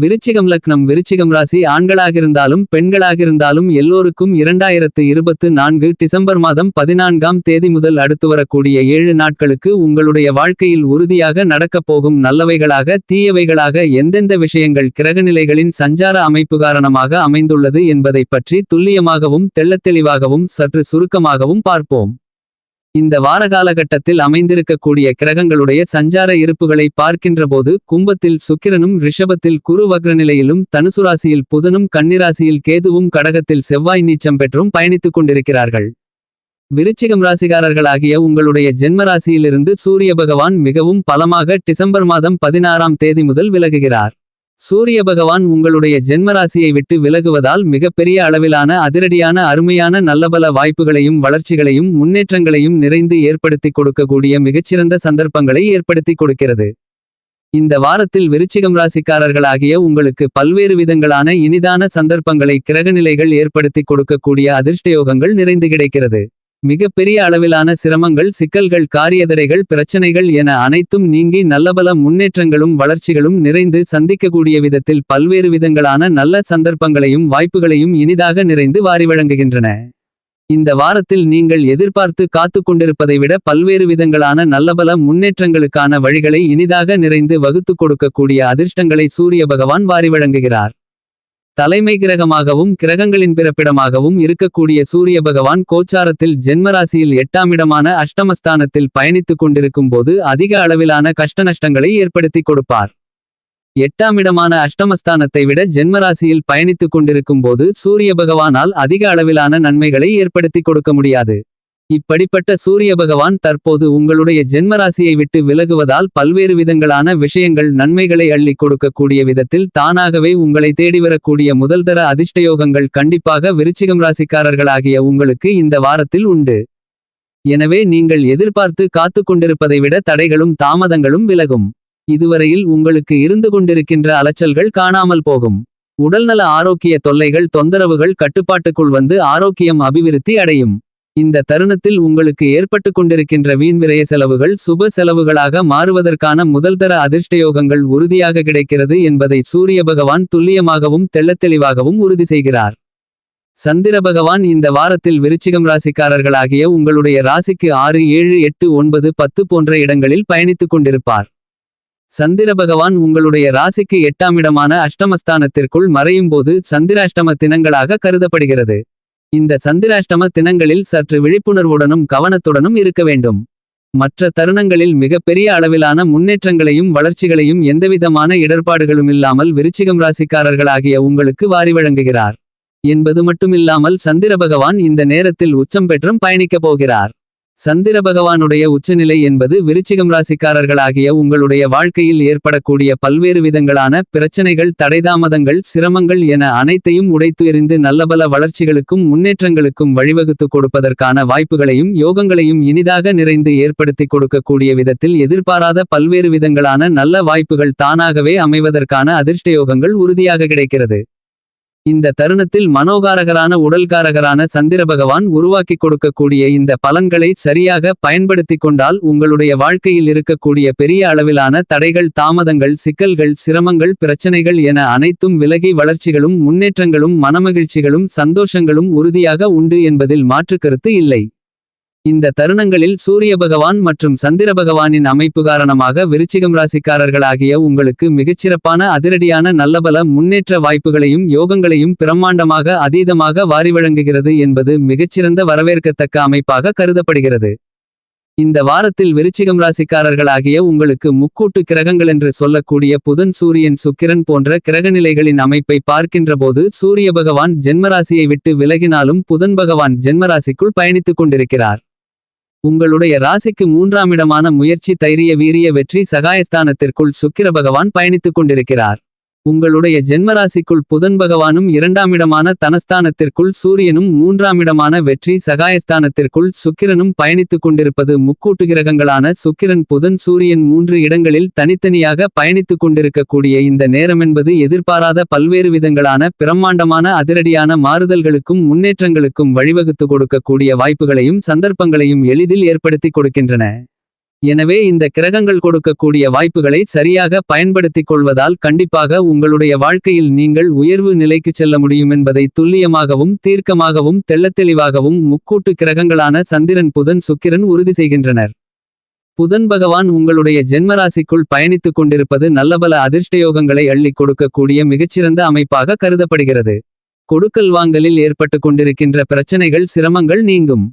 விருச்சிகம் லக்னம் விருச்சிகம் ராசி ஆண்களாகிருந்தாலும் பெண்களாகிருந்தாலும் எல்லோருக்கும் இரண்டாயிரத்து இருபத்து நான்கு டிசம்பர் மாதம் பதினான்காம் தேதி முதல் அடுத்து வரக்கூடிய ஏழு நாட்களுக்கு உங்களுடைய வாழ்க்கையில் உறுதியாக நடக்கப் போகும் நல்லவைகளாக தீயவைகளாக எந்தெந்த விஷயங்கள் கிரகநிலைகளின் சஞ்சார அமைப்பு காரணமாக அமைந்துள்ளது என்பதைப் பற்றி துல்லியமாகவும் தெள்ளத்தெளிவாகவும் சற்று சுருக்கமாகவும் பார்ப்போம். இந்த வார காலகட்டத்தில் அமைந்திருக்கக்கூடிய கிரகங்களுடைய சஞ்சார இருப்புகளை பார்க்கின்றபோது கும்பத்தில் சுக்கிரனும் ரிஷபத்தில் குரு வக்ரநிலையிலும் தனுசுராசியில் புதனும் கன்னிராசியில் கேதுவும் கடகத்தில் செவ்வாய் நீச்சம் பெற்றும் பயணித்துக் கொண்டிருக்கிறார்கள். விருச்சிகம் ராசிகாரர்களாகிய உங்களுடைய ஜென்ம ராசியிலிருந்து சூரிய பகவான் மிகவும் பலமாக டிசம்பர் மாதம் பதினாறாம் தேதி முதல் விலகுகிறார். சூரிய பகவான் உங்களுடைய ஜென்மராசியை விட்டு விலகுவதால் மிகப்பெரிய அளவிலான அதிரடியான அருமையான நல்லபல வாய்ப்புகளையும் வளர்ச்சிகளையும் முன்னேற்றங்களையும் நிறைந்து ஏற்படுத்திக் கொடுக்கக்கூடிய மிகச்சிறந்த சந்தர்ப்பங்களை ஏற்படுத்திக் கொடுக்கிறது. இந்த வாரத்தில் விருச்சிகம் ராசிக்காரர்களாகிய உங்களுக்கு பல்வேறு விதங்களான இனிதான சந்தர்ப்பங்களை கிரகநிலைகள் ஏற்படுத்திக் கொடுக்கக்கூடிய அதிர்ஷ்டயோகங்கள் நிறைந்து கிடைக்கிறது. மிகப்பெரிய அளவிலான சிரமங்கள் சிக்கல்கள் காரியதடைகள் பிரச்சனைகள் என அனைத்தும் நீங்கி நல்லபல முன்னேற்றங்களும் வளர்ச்சிகளும் நிறைந்து சந்திக்கக்கூடிய விதத்தில் பல்வேறு விதங்களான நல்ல சந்தர்ப்பங்களையும் வாய்ப்புகளையும் இனிதாக நிறைந்து வாரி வழங்குகின்றன. இந்த வாரத்தில் நீங்கள் எதிர்பார்த்து காத்து கொண்டிருப்பதை விட பல்வேறு விதங்களான நல்லபல முன்னேற்றங்களுக்கான வழிகளை இனிதாக நிறைந்து வகுத்துக் கொடுக்கக்கூடிய அதிர்ஷ்டங்களை சூரிய பகவான் வாரி வழங்குகிறார். தலைமை கிரகமாகவும் கிரகங்களின் பிறப்பிடமாகவும் இருக்கக்கூடிய சூரிய பகவான் கோச்சாரத்தில் ஜென்மராசியில் எட்டாமிடமான அஷ்டமஸ்தானத்தில் பயணித்துக் கொண்டிருக்கும் போது அதிக அளவிலான கஷ்டநஷ்டங்களை ஏற்படுத்திக் கொடுப்பார். எட்டாமிடமான அஷ்டமஸ்தானத்தை விட ஜென்மராசியில் பயணித்துக் கொண்டிருக்கும் போது சூரிய பகவானால் அதிக அளவிலான நன்மைகளை ஏற்படுத்திக் கொடுக்க முடியாது. இப்படிப்பட்ட சூரிய பகவான் தற்போது உங்களுடைய ஜென்மராசியை விட்டு விலகுவதால் பல்வேறு விதங்களான விஷயங்கள் நன்மைகளை அள்ளிக் கொடுக்கக்கூடிய விதத்தில் தானாகவே உங்களை தேடிவரக்கூடிய முதல்தர அதிர்ஷ்டயோகங்கள் கண்டிப்பாக விருச்சிகம் ராசிக்காரர்களாகிய உங்களுக்கு இந்த வாரத்தில் உண்டு. எனவே நீங்கள் எதிர்பார்த்து காத்துக் கொண்டிருப்பதை விட தடைகளும் தாமதங்களும் விலகும். இதுவரையில் உங்களுக்கு இருந்து கொண்டிருக்கின்ற அலைச்சல்கள் காணாமல் போகும். உடல்நல ஆரோக்கிய தொல்லைகள் தொந்தரவுகள் கட்டுப்பாட்டுக்குள் வந்து ஆரோக்கியம் அபிவிருத்தி அடையும். இந்த தருணத்தில் உங்களுக்கு ஏற்பட்டு கொண்டிருக்கின்ற வீண்விரய செலவுகள் சுப செலவுகளாக மாறுவதற்கான முதல்தர அதிர்ஷ்டயோகங்கள் உறுதியாக கிடைக்கிறது என்பதை சூரிய பகவான் துல்லியமாகவும் தெள்ளத்தெளிவாகவும் உறுதி செய்கிறார். சந்திர பகவான் இந்த வாரத்தில் விருச்சிகம் ராசிக்காரர்களாகிய உங்களுடைய ராசிக்கு ஆறு ஏழு எட்டு ஒன்பது பத்து போன்ற இடங்களில் பயணித்துக் கொண்டிருப்பார். சந்திர பகவான் உங்களுடைய ராசிக்கு எட்டாம் இடமான அஷ்டமஸ்தானத்திற்குள் மறையும் போது சந்திராஷ்டம தினங்களாக கருதப்படுகிறது. இந்த சந்திராஷ்டம தினங்களில் சற்று விழிப்புணர்வுடனும் கவனத்துடனும் இருக்க வேண்டும். மற்ற தருணங்களில் மிகப்பெரிய அளவிலான முன்னேற்றங்களையும் வளர்ச்சிகளையும் எந்தவிதமான இடர்பாடுகளுமில்லாமல் விருச்சிகம் ராசிக்காரர்களாகிய உங்களுக்கு வாரி வழங்குகிறார். என்பது மட்டுமில்லாமல் சந்திர பகவான் இந்த நேரத்தில் உச்சம் பெற்றும் பயணிக்கப் போகிறார். சந்திர பகவானுடைய உச்சநிலை என்பது விருச்சிகம் ராசிக்காரர்களாகிய உங்களுடைய வாழ்க்கையில் ஏற்படக்கூடிய பல்வேறு விதங்களான பிரச்சனைகள் தடைதாமதங்கள் சிரமங்கள் என அனைத்தையும் உடைத்து எறிந்து நல்லபல வளர்ச்சிகளுக்கும் முன்னேற்றங்களுக்கும் வழிவகுத்துக் கொடுப்பதற்கான வாய்ப்புகளையும் யோகங்களையும் இனிதாக நிறைந்து ஏற்படுத்திக் கொடுக்கக்கூடிய விதத்தில் எதிர்பாராத பல்வேறு விதங்களான நல்ல வாய்ப்புகள் தானாகவே அமைவதற்கான அதிர்ஷ்டயோகங்கள் உறுதியாக கிடைக்கிறது. இந்த தருணத்தில் மனோகாரகரான உடல்காரகரான சந்திரபகவான் உருவாக்கி உருவாக்கிக் கொடுக்கக்கூடிய இந்த பலன்களை சரியாக பயன்படுத்திக் கொண்டால் உங்களுடைய வாழ்க்கையில் இருக்கக்கூடிய பெரிய அளவிலான தடைகள் தாமதங்கள் சிக்கல்கள் சிரமங்கள் பிரச்சனைகள் என அனைத்தும் விலகி வளர்ச்சிகளும் முன்னேற்றங்களும் மனமகிழ்ச்சிகளும் சந்தோஷங்களும் உறுதியாக உண்டு என்பதில் மாற்றுக்கருத்து இல்லை. இந்த தருணங்களில் சூரிய பகவான் மற்றும் சந்திர பகவானின் அமைப்பு காரணமாக விருச்சிகம் ராசிக்காரர்களாகிய உங்களுக்கு மிகச்சிறப்பான அதிரடியான நல்லபல முன்னேற்ற வாய்ப்புகளையும் யோகங்களையும் பிரம்மாண்டமாக அதீதமாக வாரி வழங்குகிறது என்பது மிகச்சிறந்த வரவேற்கத்தக்க அமைப்பாக கருதப்படுகிறது. இந்த வாரத்தில் விருச்சிகம் ராசிக்காரர்களாகிய உங்களுக்கு முக்கூட்டு கிரகங்கள் என்று சொல்லக்கூடிய புதன் சூரியன் சுக்கிரன் போன்ற கிரகநிலைகளின் அமைப்பை பார்க்கின்றபோது சூரிய பகவான் ஜென்மராசியை விட்டு விலகினாலும் புதன் பகவான் ஜென்மராசிக்குள் பயணித்துக் கொண்டிருக்கிறார். உங்களுடைய ராசிக்கு மூன்றாமிடமான முயற்சி தைரிய வீரிய வெற்றி சகாயஸ்தானத்திற்குள் சுக்கிர பகவான் பயணித்துக் கொண்டிருக்கிறார். உங்களுடைய ஜென்மராசிக்குள் புதன் பகவானும் இரண்டாமிடமான தனஸ்தானத்திற்குள் சூரியனும் மூன்றாமிடமான வெற்றி சகாயஸ்தானத்திற்குள் சுக்கிரனும் பயணித்துக் கொண்டிருப்பது முக்கூட்டு கிரகங்களான சுக்கிரன் புதன் சூரியன் மூன்று இடங்களில் தனித்தனியாக பயணித்துக் கொண்டிருக்கக்கூடிய இந்த நேரமென்பது எதிர்பாராத பல்வேறு விதங்களான பிரம்மாண்டமான அதிரடியான மாறுதல்களுக்கும் முன்னேற்றங்களுக்கும் வழிவகுத்து கொடுக்கக்கூடிய வாய்ப்புகளையும் சந்தர்ப்பங்களையும் எளிதில் ஏற்படுத்திக் கொடுக்கின்றன. எனவே இந்த கிரகங்கள் கொடுக்கக்கூடிய வாய்ப்புகளை சரியாக பயன்படுத்திக் கொள்வதால் கண்டிப்பாக உங்களுடைய வாழ்க்கையில் நீங்கள் உயர்வு நிலைக்குச் செல்ல முடியும் என்பதை துல்லியமாகவும் தீர்க்கமாகவும் தெள்ளத்தெளிவாகவும் முக்கூட்டு கிரகங்களான சந்திரன் புதன் சுக்கிரன் உறுதி செய்கின்றனர். புதன் பகவான் உங்களுடைய ஜென்மராசிக்குள் பயணித்துக் கொண்டிருப்பது நல்லபல அதிர்ஷ்டயோகங்களை அள்ளிக் கொடுக்கக்கூடிய மிகச்சிறந்த அமைப்பாக கருதப்படுகிறது. கொடுக்கல் வாங்கலில் ஏற்பட்டுக் கொண்டிருக்கின்ற பிரச்சனைகள் சிரமங்கள் நீங்கும்.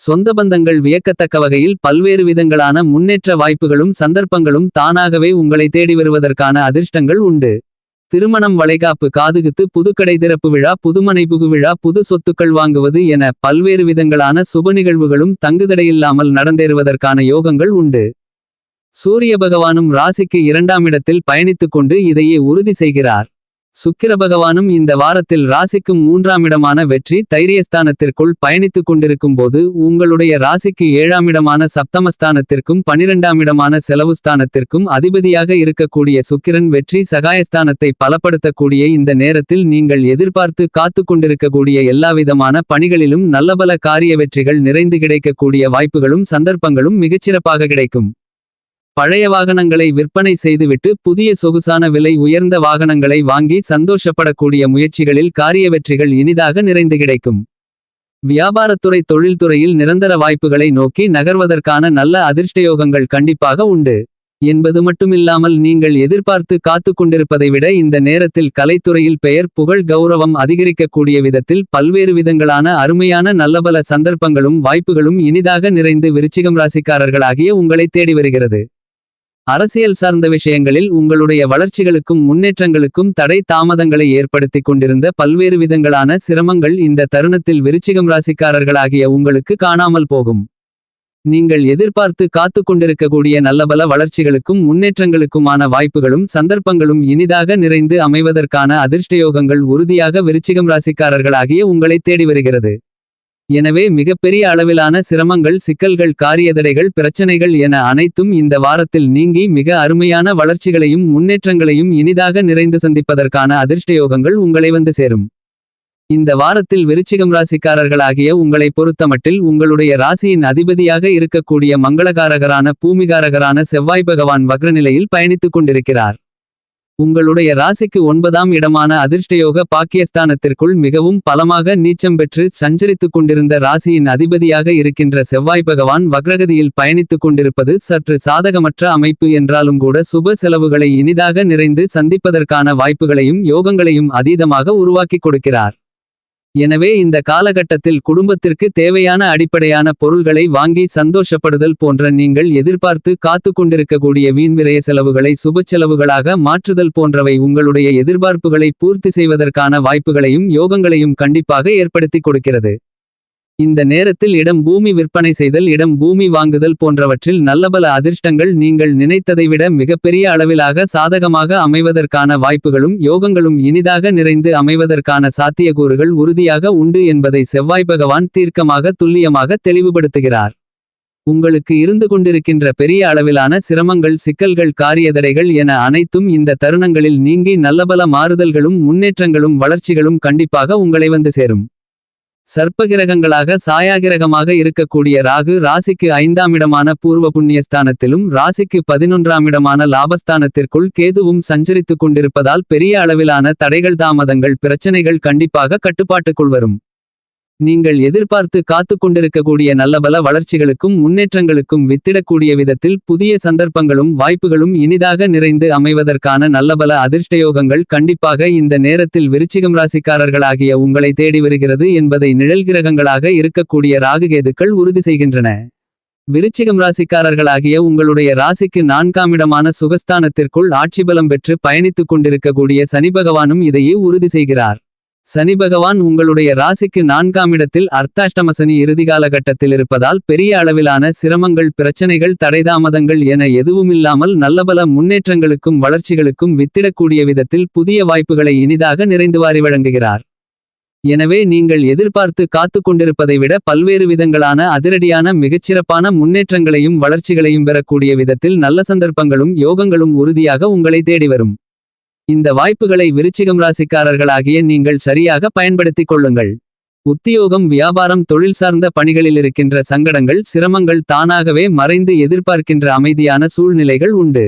சொந்த பந்தங்கள் வியக்கத்தக்க வகையில் பல்வேறு விதங்களான முன்னேற்ற வாய்ப்புகளும் சந்தர்ப்பங்களும் தானாகவே உங்களை தேடி வருவதற்கான அதிர்ஷ்டங்கள் உண்டு. திருமணம் வளைகாப்பு காதுகுத்து புதுக்கடை திறப்பு விழா புதுமனை புகு விழா புது சொத்துக்கள் வாங்குவது என பல்வேறு விதங்களான சுப நிகழ்வுகளும் தங்குதடையில்லாமல் நடந்தேறுவதற்கான யோகங்கள் உண்டு. சூரிய பகவானும் ராசிக்கு இரண்டாம் இடத்தில் பயணித்துக் கொண்டு இதையே உறுதி செய்கிறார். சுக்கிர பகவானும் இந்த வாரத்தில் ராசிக்கும் மூன்றாம் இடமான வெற்றி தைரியஸ்தானத்திற்குள் பயணித்துக் கொண்டிருக்கும் போது உங்களுடைய ராசிக்கு ஏழாம் இடமான சப்தமஸ்தானத்திற்கும் பனிரெண்டாம் இடமான செலவுஸ்தானத்திற்கும் அதிபதியாக இருக்கக்கூடிய சுக்கிரன் வெற்றி சகாயஸ்தானத்தை பலப்படுத்தக்கூடிய இந்த நேரத்தில் நீங்கள் எதிர்பார்த்து காத்துக் கொண்டிருக்கக்கூடிய எல்லாவிதமான பணிகளிலும் நல்லபல காரிய வெற்றிகள் நிறைந்து கிடைக்கக்கூடிய வாய்ப்புகளும் சந்தர்ப்பங்களும் மிகச்சிறப்பாக கிடைக்கும். பழைய வாகனங்களை விற்பனை செய்துவிட்டு புதிய சொகுசான விலை உயர்ந்த வாகனங்களை வாங்கி சந்தோஷப்படக்கூடிய முயற்சிகளில் காரிய வெற்றிகள் இனிதாக நிறைந்து கிடைக்கும். வியாபாரத்துறை தொழில்துறையில் நிரந்தர வாய்ப்புகளை நோக்கி நகர்வதற்கான நல்ல அதிர்ஷ்டயோகங்கள் கண்டிப்பாக உண்டு. என்பது மட்டுமில்லாமல் நீங்கள் எதிர்பார்த்து காத்துக் கொண்டிருப்பதை விட இந்த நேரத்தில் கலைத்துறையில் பெயர் புகழ் கௌரவம் அதிகரிக்கக்கூடிய விதத்தில் பல்வேறு விதங்களான அருமையான நல்லபல சந்தர்ப்பங்களும் வாய்ப்புகளும் இனிதாக நிறைந்து விருச்சிகம் ராசிக்காரர்களாகிய உங்களை தேடி வருகிறது. அரசியல் சார்ந்த விஷயங்களில் உங்களுடைய வளர்ச்சிகளுக்கும் முன்னேற்றங்களுக்கும் தடை தாமதங்களை ஏற்படுத்திக் கொண்டிருந்த பல்வேறு விதங்களான சிரமங்கள் இந்த தருணத்தில் விருச்சிகம் ராசிக்காரர்களாகிய உங்களுக்கு காணாமல் போகும். நீங்கள் எதிர்பார்த்து காத்து கொண்டிருக்கக்கூடிய நல்லபல வளர்ச்சிகளுக்கும் முன்னேற்றங்களுக்குமான வாய்ப்புகளும் சந்தர்ப்பங்களும் இனிதாக நிறைந்து அமைவதற்கான அதிர்ஷ்டயோகங்கள் உறுதியாக விருச்சிகம் ராசிக்காரர்களாகிய உங்களை தேடி வருகிறது. எனவே மிகப்பெரிய அளவிலான சிரமங்கள் சிக்கல்கள் காரியதடைகள் பிரச்சனைகள் என அனைத்தும் இந்த வாரத்தில் நீங்கி மிக அருமையான வளர்ச்சிகளையும் முன்னேற்றங்களையும் இனிதாக நிறைந்து சந்திப்பதற்கான அதிர்ஷ்டயோகங்கள் உங்களை வந்து சேரும். இந்த வாரத்தில் விருச்சிகம் ராசிக்காரர்களாகிய உங்களை பொறுத்தமட்டில் உங்களுடைய ராசியின் அதிபதியாக இருக்கக்கூடிய மங்களகாரகரான பூமிகாரகரான செவ்வாய் பகவான் வக்ரநிலையில் பயணித்துக் கொண்டிருக்கிறார். உங்களுடைய ராசிக்கு ஒன்பதாம் இடமான அதிர்ஷ்டயோக பாக்கியஸ்தானத்திற்குள் மிகவும் பலமாக நீச்சம் பெற்று சஞ்சரித்துக் கொண்டிருந்த ராசியின் அதிபதியாக இருக்கின்ற செவ்வாய் பகவான் வக்ரகதியில் பயணித்துக் கொண்டிருப்பது சற்று சாதகமற்ற அமைப்பு என்றாலும் கூட சுப செலவுகளை இனிதாக நிறைந்து சந்திப்பதற்கான வாய்ப்புகளையும் யோகங்களையும் அதீதமாக உருவாக்கிக் கொடுக்கிறார். எனவே இந்த காலகட்டத்தில் குடும்பத்திற்கு தேவையான அடிப்படையான பொருள்களை வாங்கி சந்தோஷப்படுதல் போன்ற நீங்கள் எதிர்பார்த்து காத்துக் கொண்டிருக்கக்கூடிய வீண்விரய செலவுகளை சுப செலவுகளாக மாற்றுதல் போன்றவை உங்களுடைய எதிர்பார்ப்புகளை பூர்த்தி செய்வதற்கான வாய்ப்புகளையும் யோகங்களையும் கண்டிப்பாக ஏற்படுத்திக் கொடுக்கிறது. இந்த நேரத்தில் இடம் பூமி விற்பனை செய்தல் இடம் பூமி வாங்குதல் போன்றவற்றில் நல்லபல அதிர்ஷ்டங்கள் நீங்கள் நினைத்ததை விட மிகப்பெரிய அளவிலாக சாதகமாக அமைவதற்கான வாய்ப்புகளும் யோகங்களும் இனிதாக நிறைந்து அமைவதற்கான சாத்தியக்கூறுகள் உறுதியாக உண்டு என்பதை செவ்வாய் பகவான் தீர்க்கமாக துல்லியமாக தெளிவுபடுத்துகிறார். உங்களுக்கு இருந்து கொண்டிருக்கின்ற பெரிய அளவிலான சிரமங்கள் சிக்கல்கள் காரியதடைகள் என அனைத்தும் இந்த தருணங்களில் நீங்கி நல்லபல மாறுதல்களும் முன்னேற்றங்களும் வளர்ச்சிகளும் கண்டிப்பாக உங்களை வந்து சேரும். சர்ப்பகிரகங்களாக சாயாகிரகமாக இருக்கக்கூடிய ராகு ராசிக்கு ஐந்தாம் இடமான பூர்வ புண்ணியஸ்தானத்திலும் ராசிக்கு பதினொன்றாம் இடமான லாபஸ்தானத்திற்குள் கேதுவும் சஞ்சரித்துக் கொண்டிருப்பதால் பெரிய அளவிலான தடைகள் தாமதங்கள் பிரச்சனைகள் கண்டிப்பாக கட்டுப்பாட்டுக்குள் வரும். நீங்கள் எதிர்பார்த்து காத்துக் கொண்டிருக்கக்கூடிய நல்லபல வளர்ச்சிகளுக்கும் முன்னேற்றங்களுக்கும் வித்திடக்கூடிய விதத்தில் புதிய சந்தர்ப்பங்களும் வாய்ப்புகளும் இனிதாக நிறைந்து அமைவதற்கான நல்லபல அதிர்ஷ்டயோகங்கள் கண்டிப்பாக இந்த நேரத்தில் விருச்சிகம் ராசிக்காரர்களாகிய உங்களை தேடி வருகிறது என்பதை நிழல் கிரகங்களாக இருக்கக்கூடிய ராகுகேதுக்கள் உறுதி செய்கின்றன. விருச்சிகம் ராசிக்காரர்களாகிய உங்களுடைய ராசிக்கு நான்காம் இடமான சுகஸ்தானத்திற்குள் ஆட்சிபலம் பெற்று பயணித்துக் கொண்டிருக்கக்கூடிய சனி பகவானும் இதையே உறுதி செய்கிறார். சனி பகவான் உங்களுடைய ராசிக்கு நான்காம் இடத்தில் அர்த்தாஷ்டம சனி இறுதி காலகட்டத்தில் இருப்பதால் பெரிய அளவிலான சிரமங்கள் பிரச்சனைகள் தடைதாமதங்கள் என எதுவுமில்லாமல் நல்லபல முன்னேற்றங்களுக்கும் வளர்ச்சிகளுக்கும் வித்திடக்கூடிய விதத்தில் புதிய வாய்ப்புகளை இனிதாக நிறைந்து வாரி வழங்குகிறார். எனவே நீங்கள் எதிர்பார்த்து காத்துக் கொண்டிருப்பதை விட பல்வேறு விதங்களான அதிரடியான மிகச்சிறப்பான முன்னேற்றங்களையும் வளர்ச்சிகளையும் பெறக்கூடிய விதத்தில் நல்ல சந்தர்ப்பங்களும் யோகங்களும் உறுதியாக உங்களை தேடி வரும். இந்த வாய்ப்புகளை விருச்சிகம் ராசிக்காரர்களாகிய நீங்கள் சரியாக பயன்படுத்திக் கொள்ளுங்கள். உத்தியோகம் வியாபாரம் தொழில் சார்ந்த பணிகளில் இருக்கின்ற சங்கடங்கள் சிரமங்கள் தானாகவே மறைந்து எதிர்பார்க்கின்ற அமைதியான சூழ்நிலைகள் உண்டு.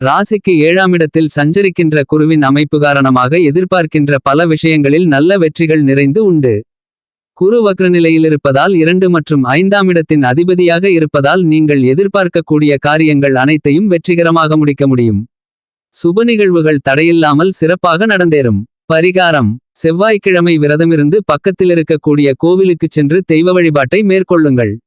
ராசிக்கு ஏழாமிடத்தில் சஞ்சரிக்கின்ற குருவின் அமைப்பு காரணமாக எதிர்பார்க்கின்ற பல விஷயங்களில் நல்ல வெற்றிகள் நிறைந்து உண்டு. குரு வக்ரநிலையிலிருப்பதால் இரண்டு மற்றும் ஐந்தாம் இடத்தின் அதிபதியாக இருப்பதால் நீங்கள் எதிர்பார்க்கக்கூடிய காரியங்கள் அனைத்தையும் வெற்றிகரமாக முடிக்க முடியும். சுப நிகழ்வுகள் தடையில்லாமல் சிறப்பாக நடந்தேறும். பரிகாரம். செவ்வாய்க்கிழமை விரதமிருந்து பக்கத்திலிருக்கக்கூடிய கோவிலுக்குச் சென்று தெய்வ வழிபாட்டை மேற்கொள்ளுங்கள்.